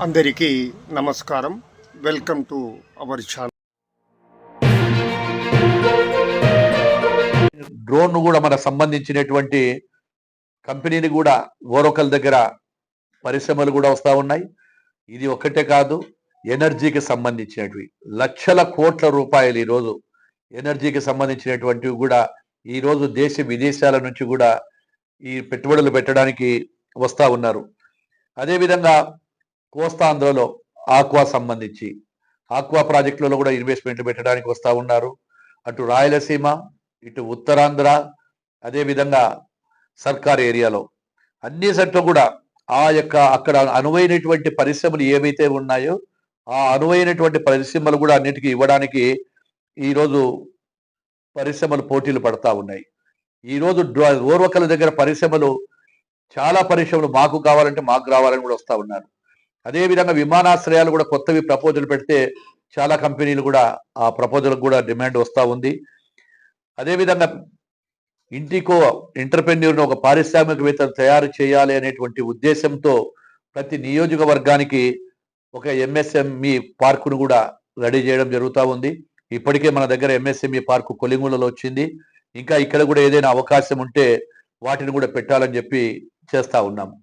అందరికీ నమస్కారం. Welcome to our channel drone కూడా మనకు సంబంధించినటువంటి కంపెనీని కూడా ఓరొకల దగ్గర పరిశ్రమలు కూడా వస్తూ ఉన్నాయి. ఇది ఒక్కటే కాదు ఎనర్జీకి సంబంధించినటివి. లక్షల కోట్ల రూపాయలు ఈరోజు ఎనర్జీకి సంబంధించినటువంటివి కూడా ఈరోజు దేశ విదేశాల నుంచి కూడా ఈ పెట్టుబడులు పెట్టడానికి వస్తూ ఉన్నారు. అదేవిధంగా కోస్తాంధ్రలో ఆక్వా సంబంధించి ఆక్వా ప్రాజెక్టులలో కూడా ఇన్వెస్ట్మెంట్లు పెట్టడానికి వస్తూ ఉన్నారు. అటు రాయలసీమ ఇటు ఉత్తరాంధ్ర అదేవిధంగా సర్కార్ ఏరియాలో. అన్ని సెట్లో కూడా ఆ యొక్క అక్కడ అనువైనటువంటి పరిశ్రమలు ఏవైతే ఉన్నాయో ఆ అనువైనటువంటి పరిశ్రమలు కూడా అన్నిటికీ ఇవ్వడానికి ఈరోజు పరిశ్రమలు పోటీలు పడతా ఉన్నాయి. ఈరోజు ఓర్వకల దగ్గర పరిశ్రమలు చాలా పరిశ్రమలు మాకు కావాలంటే మాకు రావాలని కూడా వస్తూ ఉన్నారు. అదేవిధంగా విమానాశ్రయాలు కూడా కొత్తవి ప్రపోజల్ పెడితే చాలా కంపెనీలు కూడా ఆ ప్రపోజల్కి కూడా డిమాండ్ వస్తూ ఉంది. అదేవిధంగా ఇంటికో ఎంటర్ప్రెన్యూర్ను ఒక పారిశ్రామికవేత్తలు తయారు చేయాలి అనేటువంటి ఉద్దేశంతో ప్రతి నియోజకవర్గానికి ఒక ఎంఎస్ఎంఈ పార్కును కూడా రెడీ చేయడం జరుగుతూ ఉంది. ఇప్పటికే మన దగ్గర ఎంఎస్ఎంఈ పార్కు కొలింగులలో వచ్చింది. ఇంకా ఇక్కడ కూడా ఏదైనా అవకాశం ఉంటే వాటిని కూడా పెట్టాలని చెప్పి చేస్తూ ఉన్నాము